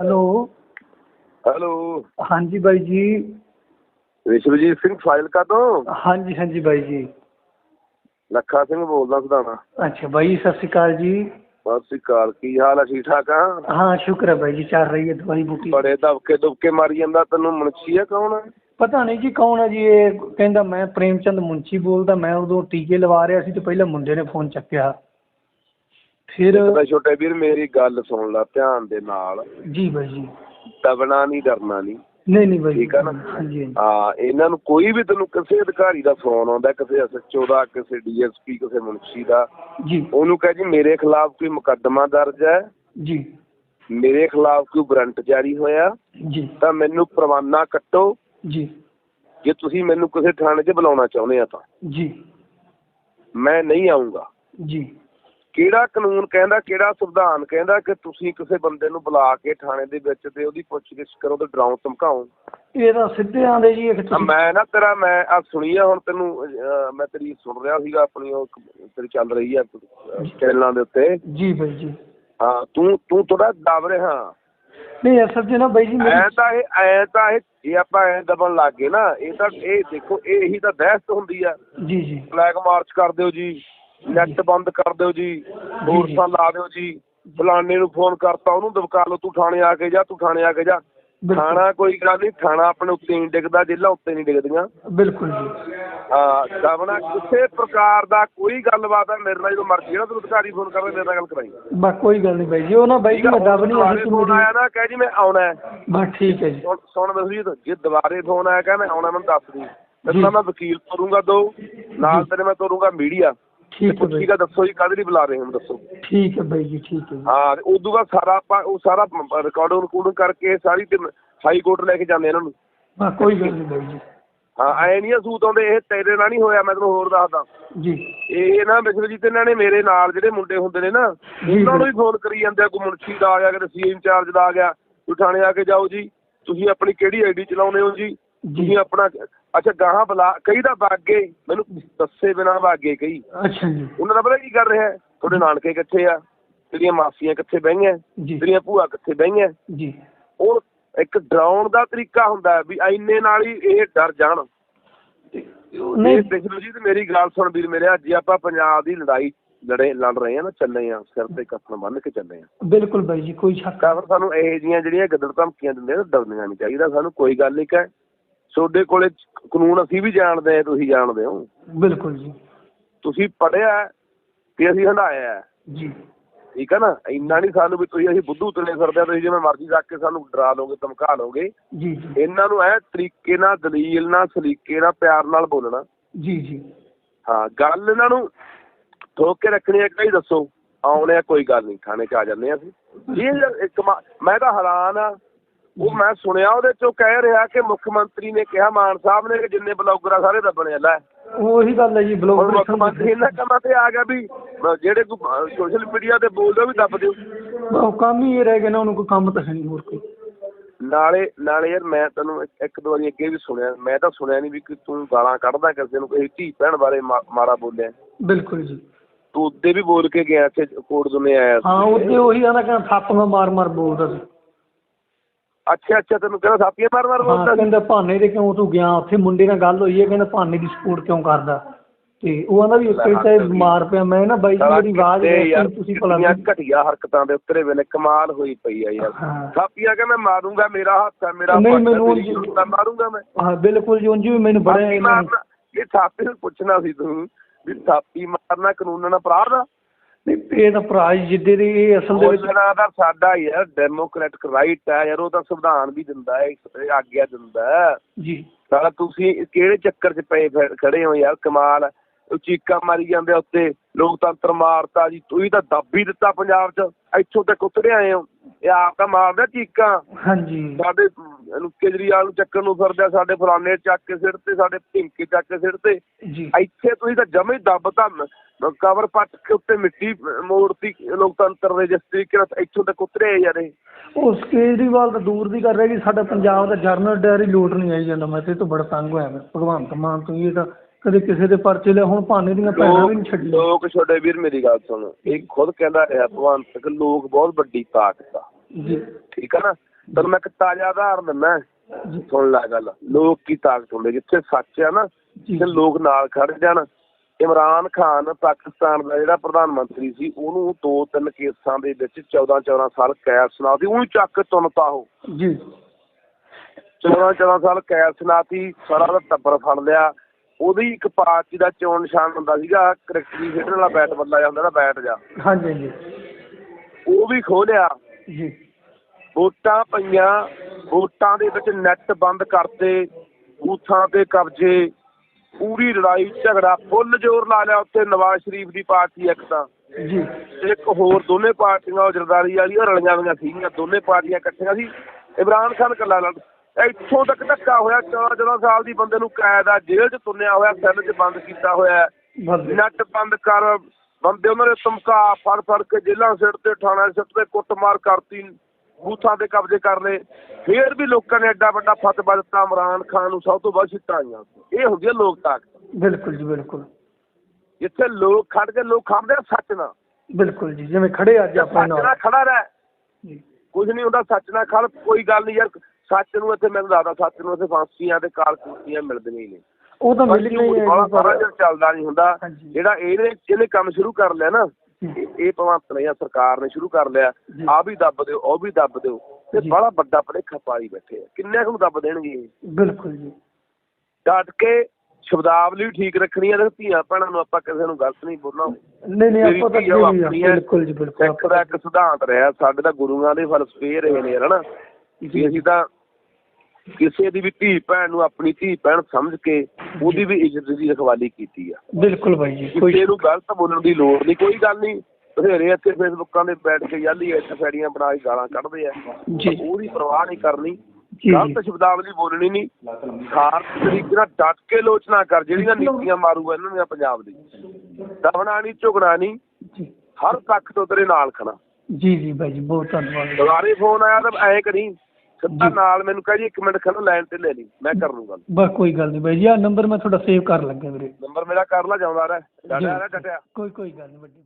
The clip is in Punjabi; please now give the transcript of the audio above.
ਹੈਲੋ। ਹੈਲੋ। ਹਾਂਜੀ ਬਾਈ ਜੀ। ਵਿਸ਼ਵਜੀਤ ਸਿੰਘ ਫਾਜ਼ਿਲਕਾ ਤੋਂ ਹਾਂਜੀ ਹਾਂਜੀ ਬਾਈ ਜੀ। ਲੱਖਾ ਸਿੰਘ ਬੋਲਦਾ ਸੁਧਾਣਾ ਅੱਛਾ ਬਾਈ ਸਤਿ ਸ਼੍ਰੀ ਅਕਾਲ ਜੀ। ਸਤਿ ਸ੍ਰੀ ਅਕਾਲ ਕੀ ਹਾਲ ਹੈ ਠੀਕ ਠਾਕ ਆ? ਹਾਂ ਸ਼ੁਕਰ ਹੈ ਬਾਈ ਜੀ ਚੱਲ ਰਹੀ ਹੈ ਦਵਾਈ ਬੂਟੀ। ਬੜੇ ਦਬਕੇ ਦੁਬਕੇ ਮਾਰੀ ਜਾਂਦਾ ਤੈਨੂੰ ਮੁਨਸ਼ੀ ਆ ਕੌਣ? ਆ ਪਤਾ ਨਹੀਂ ਜੀ ਕੌਣ ਹੈ ਜੀ ਇਹ ਕਹਿੰਦਾ ਮੈਂ ਪ੍ਰੇਮਚੰਦ ਮੁੰਚੀ ਬੋਲਦਾ ਮੈਂ ਉਦੋਂ ਟੀਕੇ ਲਵਾ ਰਿਹਾ ਸੀ ਤੇ ਪਹਿਲਾਂ ਮੁੰਡੇ ਨੇ ਫੋਨ ਚੱਕਿਆ। ਫਿਰ ਛੋਟੇ ਵੀਰ ਮੇਰੀ ਗੱਲ ਸੁਣ ਲੈ ਧਿਆਨ ਦੇ ਨਾਲ। ਜੀ ਬਾਈ ਜੀ। ਦਬਣਾ ਨਹੀਂ ਡਰਨਾ ਨਹੀਂ। ਨਹੀਂ ਨਹੀਂ ਬਾਈ। ਠੀਕ ਆ ਨਾ? ਹਾਂਜੀ ਹਾਂ ਇਹਨਾਂ ਨੂੰ ਕੋਈ ਵੀ ਤੈਨੂੰ ਕਿਸੇ ਅਧਿਕਾਰੀ ਦਾ ਫੋਨ ਆਉਂਦਾ ਕਿਸੇ ਐਸਐਚਓ ਦਾ ਕਿਸੇ ਡੀਐਸਪੀ ਕਿਸੇ ਮੁਨਸ਼ੀ ਦਾ ਜੀ। ਉਹਨੂੰ ਕਹੇ ਜੀ ਮੇਰੇ ਖਿਲਾਫ ਕੋਈ ਮੁਕੱਦਮਾ ਦਰਜ ਹੈ? ਜੀ। ਮੇਰੇ ਖਿਲਾਫ ਕੋਈ ਵਾਰੰਟ ਜਾਰੀ ਹੋਇਆ? ਜੀ। ਤਾਂ ਮੈਨੂੰ ਪ੍ਰਵਾਨਾ ਕੱਟੋ। ਜੀ। ਜੇ ਤੁਸੀਂ ਮੈਨੂੰ ਕਿਸੇ ਥਾਣੇ 'ਚ ਬੁਲਾਉਣਾ ਚਾਹੁੰਦੇ ਆ ਤਾਂ। ਜੀ। ਮੈਂ ਨਹੀਂ ਆਉਂਗਾ ਜੀ। ਕਿਹੜਾ ਕਾਨੂੰਨ ਕਹਿੰਦਾ ਕਿਹੜਾ ਸੰਵਿਧਾਨ ਕਹਿੰਦਾ ਕਿ ਤੁਸੀਂ ਕਿਸੇ ਬੰਦੇ ਨੂੰ ਬੁਲਾ ਕੇ ਥਾਣੇ ਦੇ ਵਿੱਚ ਤੇ ਉਹਦੀ ਪੁੱਛਗਿੱਛ ਕਰੋ ਤੇ ਡਰਾਉਂ ਧਮਕਾਓ? ਇਹ ਤਾਂ ਸਿੱਧੇ ਆਂਦੇ ਜੀ ਇੱਕ ਤੁਸੀਂ ਮੈਂ ਨਾ ਤੇਰਾ ਮੈਂ ਆ ਸੁਣੀ ਆ ਹੁਣ ਤੈਨੂੰ ਅਹ, ਮੈਂ ਤੇਰੀ ਸੁਣ ਰਿਹਾ ਸੀਗਾ ਆਪਣੀ ਉਹ ਤੇਰੀ ਚੱਲ ਰਹੀ ਆ ਅਹ, ਚੈਨਲਾਂ ਦੇ ਉੱਤੇ। ਜੀ ਬਾਈ ਜੀ। ਹਾਂ ਤੂੰ ਤੂੰ ਥੋੜਾ ਦਬ ਰਿਹਾ। ਨਹੀਂ ਅਸਲ 'ਚ ਨਾ ਬਾਈ ਜੀ ਐ ਮੇਰੀ ਤਾਂ ਇਹ ਐ ਤਾਂ ਇਹ ਜੇ ਆਪਾਂ ਐ ਦਬਣ ਲੱਗ ਗਏ ਨਾ ਇਹ ਤਾਂ ਇਹ ਦੇਖੋ ਇਹ ਇਹੀ ਤਾਂ ਦਹਿਸ਼ਤ ਹੁੰਦੀ ਆ। ਜੀ ਜੀ। ਫਲੈਗ ਮਾਰਚ ਕਰ ਦਿਓ ਜੀ। ਨੈਟ ਬੰਦ ਕਰ ਦਿਓ ਜੀ ਫੋਰਸਾਂ ਲਾ ਦਿਓ ਜੀ। ਫਲਾਣੇ ਨੂੰ ਫੋਨ ਕਰਤਾ ਉਹਨੂੰ ਦਬਕਾ ਲਓ ਤੂੰ ਥਾਣੇ ਆ ਕੇ ਜਾ ਤੂੰ ਥਾਣੇ ਆ ਕੇ ਜਾ। ਥਾਣਾ ਕੋਈ ਗੱਲ ਨਹੀਂ ਥਾਣਾ ਆਪਣੇ ਉੱਤੇ ਨਹੀਂ ਡਿੱਗਦਾ ਜੇਲਾਂ ਉੱਤੇ ਨਹੀਂ ਡਿੱਗਦੀਆਂ। ਬਿਲਕੁਲ ਜੀ। ਆ ਦਬਣਾ ਕਿਸੇ ਪ੍ਰਕਾਰ ਦਾ ਕੋਈ ਗੱਲਬਾਤ ਹੈ ਮੇਰੇ ਨਾਲ ਜਦੋਂ ਮਰਜ਼ੀ ਜਿਹੜਾ ਤੈਨੂੰ ਅਧਿਕਾਰੀ ਫੋਨ ਕਰਦਾ ਮੇਰੇ ਨਾਲ ਗੱਲ ਕਰਾਈ। ਬਸ ਕੋਈ ਗੱਲ ਨਹੀਂ ਬਾਈ ਜੀ ਉਹ ਨਾ ਬਾਈ ਜੀ ਮੈਂ ਦਬ ਨਹੀਂ ਆਈ ਤੂੰ ਮੇਰੀ ਆਇਆ ਨਾ ਕਹਿ ਜੀ ਮੈਂ ਆਉਣਾ ਹੈ। ਬਸ ਠੀਕ ਹੈ ਜੀ। ਸੁਣ- ਸੁਣ ਦਸਜੀਤ ਜੇ ਦੁਬਾਰੇ ਫੋਨ ਆਇਆ ਕਹਿ ਮੈਂ ਆਉਣਾ ਮੈਨੂੰ ਦੱਸ ਦੀ। ਤੈਨੂੰ ਤਾਂ ਮੈਂ ਵਕੀਲ ਤੋਰੂੰਗਾ ਦੋ ਨਾਲ ਤੇਰੇ ਮੈਂ ਤੋਰੂੰਗਾ ਮੀਡੀਆ ਠੀਕ ਹੈ ਬਾਈ ਠੀਕ ਆ ਦੱਸੋ ਜੀ ਕਾਹਦੇ ਲਈ ਬੁਲਾ ਰਹੇ ਹੋ ਦੱਸੋ। ਠੀਕ ਹੈ ਬਾਈ ਜੀ ਠੀਕ ਹੈ ਜੀ। ਹਾਂ ਤੇ ਉਦੋਂ ਬਾਅਦ ਸਾਰਾ ਆਪਾਂ ਉਹ ਸਾਰਾ ਰਿਕਾਰਡ ਰਿਕਾਰਡ ਕਰਕੇ ਸਾਰੀ ਤੇ ਹਾਈ ਕੋਰਟ ਲੈ ਕੇ ਜਾਂਦੇ ਇਹਨਾਂ ਨੂੰ। ਬਸ ਕੋਈ ਗੱਲ ਨਹੀਂ ਬਾਈ ਜੀ। ਹਾਂ ਐ ਨਹੀਂ ਸੂਤ ਆਉਂਦੇ ਇਹ ਤੇਰੇ ਨਾਲ ਨਹੀਂ ਹੋਇਆ ਮੈਂ ਤੈਨੂੰ ਹੋਰ ਦੱਸਦਾ। ਜੀ। ਇਹ ਨਾ ਵਿਸ਼ਵਜੀਤ ਇਹਨਾਂ ਨੇ ਮੇਰੇ ਨਾਲ ਜਿਹੜੇ ਮੁੰਡੇ ਹੁੰਦੇ ਨੇ ਨਾ ਜੀ, ਉਹਨਾਂ ਨੂੰ। ਵੀ ਫੋਨ ਕਰੀ ਜਾਂਦੇ ਆ ਕੋਈ ਮੁਨਸ਼ੀ ਦਾ ਆ ਗਿਆ ਕਿ ਸੀ ਇੰਚਾਰਜ ਦਾ ਆ ਗਿਆ ਕੋਈ ਥਾਣੇ ਆ ਕੇ ਜਾਓ ਜੀ ਤੁਸੀਂ ਆਪਣੀ ਕਿਹੜੀ ਆਈਡੀ ਚਲਾਉਂਦੇ ਹੋ ਜੀ? ਜੀ। ਆਪਣਾ ਅੱਛਾ ਗਾਹਾਂ ਬੁਲਾ ਕਈ ਤਾਂ ਬਾਗੇ ਮੈਨੂੰ ਦੱਸੇ ਬਿਨਾਂ ਬਾਗੇ ਕਈ ਅੱਛਾ ਜੀ। ਉਹਨਾਂ ਦਾ ਪਤਾ ਕੀ ਕਰ ਰਿਹਾ ਤੁਹਾਡੇ ਨਾਨਕੇ ਕਿੱਥੇ ਆ? ਤੇਰੀਆਂ ਮਾਸੀਆਂ ਕਿੱਥੇ ਬਹਿਆਂ ਤੇਰੀਆਂ ਭੂਆ ਕਿੱਥੇ ਬਹਿਆਂ ਜੀ। ਉਹ ਇੱਕ ਡਰਾਉਣ ਦਾ ਤਰੀਕਾ ਹੁੰਦਾ ਵੀ ਇੰਨੇ ਨਾਲ ਹੀ ਇਹ ਡਰ ਜਾਣ। ਨਹੀਂ। ਇਹ ਦੇਖ ਲਓ ਜੀ ਤੇ ਮੇਰੀ ਗੱਲ ਸੁਣ ਵੀਰ ਮੇਰੇ ਅੱਜ ਆਪਾਂ ਪੰਜਾਬ ਦੀ ਲੜਾਈ ਲੜੇ ਲੜ ਰਹੇ ਆ ਨਾ ਚੱਲੇ ਆ ਸਿਰ ਤੇ ਕਫਨ ਬੰਨ ਕੇ ਚੱਲੇ ਆ ਬਿਲਕੁਲ ਬਾਈ ਜੀ ਕੋਈ ਸ਼ੱਕ ਤਾਂ ਫਿਰ ਸਾਨੂੰ ਇਹ ਜੀਆਂ ਜਿਹੜੀਆਂ ਗੱਦੜ ਧਮਕੀਆਂ ਦਿੰਦੇ ਨੇ ਡਰਨੀਆਂ ਨਹੀਂ ਚਾਹੀਦਾ ਸਾਨੂੰ ਕੋਈ ਗੱਲ ਨਹੀਂ ਕਹੇ। ਤੁਹਾਡੇ ਕੋਲੇ ਕਾਨੂੰਨ ਅਸੀਂ ਵੀ ਜਾਣਦੇ ਆ ਤੁਸੀਂ ਜਾਣਦੇ ਹੋ। ਬਿਲਕੁਲ ਜੀ। ਤੁਸੀਂ ਪੜਿਆ ਤੇ ਅਸੀਂ ਹੰਡਾਇਆ। ਜੀ। ਠੀਕ ਹੈ ਨਾ? ਇੰਨਾ ਨਹੀਂ ਸਾਨੂੰ ਵੀ ਤੁਸੀਂ ਅਸੀਂ ਬੁੱਧੂ ਤੁਲੇ ਫਿਰਦੇ ਆ ਤੁਸੀਂ ਜਿਵੇਂ ਮਰਜ਼ੀ ਰੱਖ ਕੇ ਸਾਨੂੰ ਡਰਾ ਲਓਗੇ ਧਮਕਾ ਲਓਗੇ ਜੀ ਜੀ। ਇਹਨਾਂ ਨੂੰ ਐ ਤਰੀਕੇ ਨਾਲ ਦਲੀਲ ਨਾਲ ਸਲੀਕੇ ਨਾਲ ਪਿਆਰ ਨਾਲ ਬੋਲਣਾ। ਜੀ ਜੀ। ਹਾਂ ਗੱਲ ਇਹਨਾਂ ਨੂੰ ਠੋਕ ਕੇ ਰੱਖਣੀ ਹੈ ਕਈ ਦੱਸੋ? ਆਉਣੇ ਆ ਕੋਈ ਗੱਲ ਨਹੀਂ ਥਾਣੇ 'ਚ ਆ ਜਾਂਦੇ ਆ ਅਸੀਂ। ਇਹ ਯਾਰ ਇੱਕ ਮੈਂ ਤਾਂ ਹੈਰਾਨ ਆ ਉਹ ਮੈਂ ਸੁਣਿਆ ਉਹਦੇ ਚੋਂ ਕਹਿ ਰਿਹਾ ਕਿ ਮੁੱਖ ਮੰਤਰੀ ਨੇ ਕਿਹਾ ਮਾਨ ਸਾਹਿਬ ਨੇ ਕਿ ਜਿੰਨੇ ਬਲੌਗਰ ਆ ਸਾਰੇ ਦੱਬਣੇ ਆ ਲੈ। ਉਹੀ ਗੱਲ ਹੈ ਜੀ ਹੁਣ ਬਲੌਗ ਮੁੱਖ ਮੰਤਰੀ ਇਹਨਾਂ ਕੰਮਾਂ ਤੇ ਆ ਗਿਆ ਵੀ ਜਿਹੜੇ ਕੋਈ ਸੋਸ਼ਲ ਮੀਡੀਆ ਤੇ ਬੋਲਦੇ ਵੀ ਦੱਬ ਦਿਓ। ਉਹ ਕੰਮ ਹੀ ਇਹ ਰਹਿ ਗਿਆ ਨਾ ਉਹਨੂੰ ਕੋਈ ਕੰਮ ਤਾਂ ਹੈ ਨਹੀਂ ਹੋਰ ਕੋਈ। ਨਾਲੇ ਨਾਲੇ ਯਾਰ ਮੈਂ ਤੈਨੂੰ ਇੱਕ- ਦੋ ਵਾਰੀ ਅੱਗੇ ਵੀ ਸੁਣਿਆ ਮੈਂ ਤਾਂ ਸੁਣਿਆ ਨਹੀਂ ਵੀ ਕਿ ਤੂੰ ਗਾਲਾਂ ਕੱਢਦਾ ਕਿਸੇ ਨੂੰ ਕਿਸੇ ਧੀ ਭੈਣ ਬਾਰੇ ਮਾ- ਮਾੜਾ ਬੋਲਿਆ। ਬਿਲਕੁਲ ਜੀ। ਤੂੰ ਉੱਤੇ ਵੀ ਬੋਲ ਕੇ ਗਿਆ ਇੱਥੇ ਕੋਰਟ ਦੁਨੇ ਆਇਆ ਹਾਂ। ਉਹਦੇ ਉਹੀ ਆਂਦਾ ਕਹਿੰਦਾ ਥਾਪੀਆਂ ਮਾਰ ਮਾਰ ਬੋਲਦਾ ਸੀ। ਅੱਛਾ ਅੱਛਾ ਤੈਨੂੰ ਕਹਿੰਦਾ ਸਾਪੀਆਂ ਮਾਰ ਮਾਰ ਹਾਂ ਬੋਲਦਾ ਕਹਿੰਦਾ ਭਾਨੇ ਦੇ ਕਿਉਂ ਤੂੰ ਗਿਆ? ਉੱਥੇ ਮੁੰਡੇ ਨਾਲ ਗੱਲ ਹੋਈ ਹੈ ਕਹਿੰਦਾ ਭਾਨੇ ਦੀ ਸਪੋਰਟ ਕਿਉਂ ਕਰਦਾ? ਤੇ ਉਹ ਆਂਦਾ ਵੀ ਉੱਤੇ ਚਾਹੇ ਬਿਮਾਰ ਪਿਆ ਮੈਂ ਨਾ ਬਾਈ ਜੀ ਮੇਰੀ ਆਵਾਜ਼ ਯਾਰ ਤੁਸੀਂ ਭਲਾ ਕਿੰਨੀਆਂ ਘਟੀਆ ਹਰਕਤਾਂ ਦੇ ਉੱਤਰੇ ਵੇਲੇ ਕਮਾਲ ਹੋਈ ਪਈ ਆ ਯਾਰ। ਹਾਂ। ਸਾਪੀਆਂ ਕਿ ਮੈਂ ਮਾਰੂੰਗਾ ਮੇਰਾ ਹੱਥ ਹੈ ਮੇਰਾ ਨਹੀਂ, ਪੱਟ ਮੈਨੂੰ ਮੇਰੀ ਉਂਝ- ਜ਼ਰੂਰਤ ਹੈ, ਮਾਰੂੰਗਾ ਮੈਂ। ਹਾਂ ਬਿਲਕੁਲ ਜੀ ਉਂਝ ਵੀ ਮੈਨੂੰ ਬੜਾ ਥਾਪੀ ਇਹਨਾਂ ਮਾਰਨਾ ਇਹ ਥਾਪੀ ਨੂੰ ਪੁੱਛਣਾ ਸੀ ਤੂੰ ਵੀ ਥਾਪੀ ਮਾਰਨਾ ਕਾਨੂੰਨ ਨਾਲ ਅਪਰਾਧ ਆ? ਨਹੀਂ, ਇਹ ਤਾਂ ਭਰਾ ਜੀ ਜਿੱਦੇ ਦੀ ਇਹ ਅਸਲ ਦੇ ਵਿੱਚ ਬੋਲਣਾ ਦਾ ਸਾਡਾ ਯਾਰ ਡੈਮੋਕ੍ਰੈਟਿਕ ਰਾਈਟ ਹੈ ਯਾਰ ਉਹ ਤਾਂ ਸੰਵਿਧਾਨ ਵੀ ਦਿੰਦਾ ਹੈ ਇਹ ਆਗਿਆ ਦਿੰਦਾ ਹੈ। ਜੀ। ਸਾਲਾ ਤੁਸੀਂ ਕਿਹੜੇ ਚੱਕਰ 'ਚ ਪਏ ਫਿਰ- ਖੜੇ ਹੋ ਯਾਰ ਕਮਾਲ। ਹੈ। ਉਹ ਚੀਕਾਂ ਮਾਰੀ ਜਾਂਦੇ ਆ ਉੱਤੇ ਲੋਕਤੰਤਰ ਮਾਰਤਾ ਜੀ ਤੁਸੀਂ ਤਾਂ ਦੱਬ ਹੀ ਦਿੱਤਾ ਪੰਜਾਬ 'ਚ ਇੱਥੋਂ ਤੱਕ ਉਤਰੇ ਆਏ ਹੋ। ਇਹ ਆਪ ਤਾਂ ਮਾਰਦਾ ਚੀਕਾਂ। ਹਾਂਜੀ। ਸਾਡੇ ਇਹਨੂੰ ਕੇਜਰੀਵਾਲ ਨੂੰ ਚੱਕਣ ਨੂੰ ਫਿਰਦਾ ਸਾਡੇ ਫਲਾਣੇ ਚੱਕ ਕੇ ਸਿਰ ਤੇ ਸਾਡੇ ਢਿੰਕੇ ਚੱਕ ਕੇ ਸਿਰ ਤੇ। ਇੱਥੇ ਤੁਸੀਂ ਤਾਂ ਜਮੇ ਦੱਬ ਤਾਂ ਕਵਰ ਪੱਟ ਕੇ ਉੱਤੇ ਮਿੱਟੀ ਮੋੜਤੀ ਲੋਕਤੰਤਰ ਦੇ ਜਿਸ ਤਰੀਕੇ ਨਾਲ ਇੱਥੋਂ ਤੱਕ ਉਤਰੇ ਆ ਯਾਰ। ਇਹ ਉਸ ਕੇਜਰੀਵਾਲ ਤਾਂ ਦੂਰ ਦੀ ਕਰ ਰਿਹਾ ਕਿ ਸਾਡਾ ਪੰਜਾਬ ਦਾ ਜਰਨਲ ਡਾਇਰੀ ਲੋਟ ਨਹੀਂ ਆਈ ਜਾਂਦਾ। ਮੈਂ ਤੇ ਤੋਂ ਬੜਾ ਤੰਗ ਹੋਇਆ ਮੈਂ। ਭਗਵੰਤ ਮਾਨ ਤੋਂ ਇਹ ਤਾਂ ਕਦੇ ਕਿਸੇ ਦੇ ਪਰਚੇ ਲਿਆ ਹੁਣ ਭਾਨੇ ਦੀਆਂ ਭੈਣਾਂ ਵੀ ਨਹੀਂ ਛੱਡੀਆਂ। ਲੋਕ ਛੋਟੇ ਵੀਰ ਮੇਰੀ ਗੱਲ ਸੁਣ। ਇਹ ਖੁਦ ਕਹਿੰਦਾ ਰਿਹਾ ਭਗਵਾਨ ਤੱਕ ਲੋਕ ਬਹੁਤ ਵੱਡੀ ਤਾਕਤ ਆ। ਜੀ। ਠੀਕ ਆ ਨਾ? ਤੈਨੂੰ ਮੈਂ ਇੱਕ ਤਾਜ਼ਾ ਉਦਾਹਰਨ ਦਿੰਦਾ। ਸੁਣ ਲੈ ਗੱਲ। ਲੋਕ ਕੀ ਤਾਕਤ ਹੁੰਦੇ ਜਿੱਥੇ ਸੱਚ ਆ ਨਾ ਜੀ। ਤੇ ਲੋਕ ਨਾਲ ਖੜ ਜਾਣ। ਇਮਰਾਨ ਖਾਨ ਪਾਕਿਸਤਾਨ ਦਾ ਜਿਹੜਾ ਪ੍ਰਧਾਨ ਮੰਤਰੀ ਸੀ ਉਹਨੂੰ ਦੋ ਤਿੰਨ ਕੇਸਾਂ ਦੇ ਵਿੱਚ 14 14 ਸਾਲ ਕੈਦ ਸੁਣਾਤੀ ਉਹਨੂੰ ਚੱਕ ਕੇ ਤੁੰਨਤਾ ਉਹ। ਜੀ। 14 14 ਸਾਲ ਕੈਦ ਸੁਣਾਤੀ ਸਾਰਾ ਦਾ ਟੱਬਰ ਫੜ ਲਿਆ। ਉਹਦੀ ਇੱਕ ਪਾਰਟੀ ਦਾ ਚੋਣ ਨਿਸ਼ਾਨ ਹੁੰਦਾ ਸੀਗਾ ਕ੍ਰਿਕਟ ਖੇਡਣ ਵਾਲਾ ਬੈਟ ਬੰਦਾ ਜਾਂਦਾ ਨਾ ਬੈਟ ਜਾ ਹਾਂਜੀ ਹਾਂਜੀ। ਉਹ ਵੀ ਖੋਲਿਆ ਜੀ। ਵੋਟਾਂ ਪਈਆਂ ਵੋਟਾਂ ਦੇ ਵਿੱਚ ਨੈੱਟ ਬੰਦ ਕਰਤੇ ਬੂਥਾਂ ਤੇ ਕਬਜ਼ੇ ਪੂਰੀ ਲੜਾਈ ਝਗੜਾ ਫੁੱਲ ਜ਼ੋਰ ਲਾ ਲਿਆ ਉੱਥੇ ਨਵਾਜ਼ ਸ਼ਰੀਫ ਦੀ ਪਾਰਟੀ ਇੱਕ ਤਾਂ। ਜੀ। ਇੱਕ ਹੋਰ ਦੋਨੇ ਪਾਰਟੀਆਂ ਉਹ ਜਰਦਾਰੀ ਵਾਲੀਆਂ ਰਲੀਆਂ ਹੋਈਆਂ ਸੀਗੀਆਂ ਦੋਨੇ ਪਾਰਟੀਆਂ ਇਕੱਠੀਆਂ ਸੀ। ਇਮਰਾਨ ਖਾਨ ਇਕੱਲਾ ਲੜ ਇੱਥੋਂ ਤੱਕ ਧੱਕਾ ਹੋਇਆ 14 14 ਸਾਲ ਦੀ ਬੰਦੇ ਨੂੰ ਕੈਦ ਆ ਜੇਲ੍ਹ 'ਚ ਤੁੰਨਿਆ ਹੋਇਆ ਸੈੱਲ 'ਚ ਬੰਦ ਕੀਤਾ ਹੋਇਆ ਨੱਟ ਬੰਦ। ਕਰ ਬੰਦੇ ਉਹਨਾਂ ਨੇ ਧਮਕਾ ਫੜ ਫੜ ਕੇ ਜੇਲ੍ਹਾਂ ਸਿੱਟ ਤੇ ਥਾਣਾ ਸਿੱਟ ਤੇ ਕੁੱਟਮਾਰ ਕਰਤੀ। ਬੂਥਾਂ ਤੇ ਕਬਜ਼ੇ ਕਰ ਲਏ। ਫੇਰ ਵੀ ਲੋਕਾਂ ਨੇ ਐਡਾ ਵੱਡਾ ਫਤਵਾ ਦਿੱਤਾ ਇਮਰਾਨ ਖਾਨ ਨੂੰ ਸਭ ਤੋਂ ਵੱਧ ਸਿੱਟਾਂ ਆਈਆਂ। ਇਹ ਹੁੰਦੀ ਹੈ ਲੋਕ ਤਾਕਤ। ਬਿਲਕੁਲ ਜੀ ਬਿਲਕੁਲ। ਜਿੱਥੇ ਲੋਕ ਖੜ ਕੇ ਲੋਕ ਖੜਦੇ ਆ ਸੱਚ ਨਾਲ। ਬਿਲਕੁਲ ਜੀ ਜਿਵੇਂ ਖੜੇ ਅੱਜ ਸੱਚ ਨਾਲ। ਨਾਲ ਖੜਾ ਰਹਿ ਕੁਝ ਨਹੀਂ ਹੁੰਦਾ ਸੱਚ ਨਾਲ ਖੜ ਕੋਈ ਗੱਲ ਨਹੀਂ ਯਾਰ। ਸੱਚ ਨੂੰ ਇੱਥੇ ਮੈਨੂੰ ਦੱਸਦਾ ਸੱਚ ਨੂੰ ਇੱਥੇ ਫਾਂਸੀਆਂ ਤੇ ਕਾਲ ਕੁੱਤੀਆਂ ਮਿਲਦੀਆਂ ਹੀ ਨੇ ਉਹ ਤਾਂ ਮਿਲ ਗਈ ਹੈ ਸਾਰਾ ਚੱਲਦਾ ਨਹੀਂ ਹੁੰਦਾ। ਜਿਹੜਾ ਇਹਨੇ ਇਹਨੇ ਕੰਮ ਸ਼ੁਰੂ ਕਰ ਲਿਆ ਨਾ ਇਹ- ਭਗਵੰਤ ਨੇ ਜਾਂ ਸਰਕਾਰ ਨੇ ਸ਼ੁਰੂ ਕਰ ਲਿਆ। ਆ ਵੀ ਦੱਬ ਦਿਓ ਉਹ ਵੀ ਦੱਬ ਦਿਓ। ਤੇ। ਬੜਾ ਵੱਡਾ ਭਲੇਖਾ ਪਾਈ ਬੈਠੇ ਆ। ਕਿੰਨੇ ਕੁ ਨੂੰ ਦੱਬ ਦੇਣਗੇ? ਬਿਲਕੁਲ ਜੀ। ਡਟ ਕੇ ਸ਼ਬਦਾਵਲੀ ਠੀਕ ਰੱਖਣੀ ਹੈ ਤੇ ਧੀਆਂ ਭੈਣਾਂ ਨੂੰ ਆਪਾਂ ਕਿਸੇ ਨੂੰ ਗਲਤ ਨਹੀਂ ਬੋਲਣਾ। ਨਹੀਂ ਨਹੀਂ ਆਪਾਂ ਤਾਂ ਆਪਣੀ। ਬਿਲਕੁਲ ਜੀ ਬਿਲਕੁਲ। ਸਿੱਖ ਦਾ ਇੱਕ ਸਿਧਾਂਤ ਰਿਹਾ ਸਾਡੇ ਤਾਂ ਗੁਰੂਆਂ ਦੇ ਫਲਸਫੇ ਰਹੇ ਨੇ ਹਨਾ। ਵੀ ਅਸੀਂ ਤਾਂ ਕਿਸੇ ਦੀ ਵੀ ਧੀ ਭੈਣ ਨੂੰ ਆਪਣੀ ਧੀ ਭੈਣ ਸਮਝ ਕੇ ਉਹਦੀ ਵੀ ਇੱਜ਼ਤ ਦੀ ਰਖਵਾਲੀ ਕੀਤੀ ਆ। ਬਿਲਕੁਲ ਬਾਈ ਜੀ ਕਿਸੇ ਨੂੰ ਗਲਤ ਬੋਲਣ ਦੀ ਲੋੜ ਨਹੀਂ ਕੋਈ ਗੱਲ ਨਹੀਂ। ਬਥੇਰੇ ਇੱਥੇ ਫੇਸਬੁੱਕਾਂ ਦੇ ਬੈਠ ਕੇ ਯਾਲੀ ਇੱਥੇ ਫੈੜੀਆਂ ਬਣਾ ਕੇ ਗਾਲਾਂ ਕੱਢਦੇ ਆ। ਜੀ। ਉਹਦੀ ਪਰਵਾਹ ਨਹੀਂ ਕਰਨੀ ਗਲਤ ਸ਼ਬਦਾਵਲੀ ਬੋਲਣੀ ਨਹੀਂ। ਖਾਰ ਤਰੀਕੇ ਨਾਲ ਡਟ ਕੇ ਆਲੋਚਨਾ ਕਰ ਜਿਹੜੀਆਂ ਨੀਤੀਆਂ ਮਾਰੂਗਾ ਇਹਨਾਂ ਦੀਆਂ ਪੰਜਾਬ ਦੀ। ਦਬਣਾ ਨਹੀਂ ਝੁਕਣਾ ਨਹੀਂ ਜੀ। ਹਰ ਤੱਕ ਤੋਂ ਤੇਰੇ ਨਾਲ ਖੜਾ ਜੀ ਜੀ ਬਾਈ ਜੀ ਬਹੁਤ ਧੰਨਵਾਦ। ਦੁਬਾਰੇ ਫੋਨ ਆਇਆ ਤਾਂ ਐਂ ਕਰੀ ਸਿੱਧਾ। ਨਾਲ ਮੈਨੂੰ ਕਹੇ ਜੀ ਇੱਕ ਮਿੰਟ ਖੜੋ ਲਾਈਨ ਤੇ ਲੈ ਲਈ ਮੈਂ ਕਰ ਲੂੰ ਗੱਲ ਬਸ ਕੋਈ ਗੱਲ ਨਹੀਂ ਬਾਈ ਜੀ ਆ ਨੰਬਰ ਮੈਂ ਤੁਹਾਡਾ ਸੇਵ ਕਰ ਲੱਗਾ ਵੀਰੇ। ਨੰਬਰ ਮੇਰਾ ਕਰ ਲਾ ਜਾਉਂਦਾ ਰਹਿ। ਡਟਿਆ ਰਹਿ ਡਟਿਆ ਕੋਈ ਕੋਈ ਗੱਲ ਨਹੀਂ ਵੱਡੀ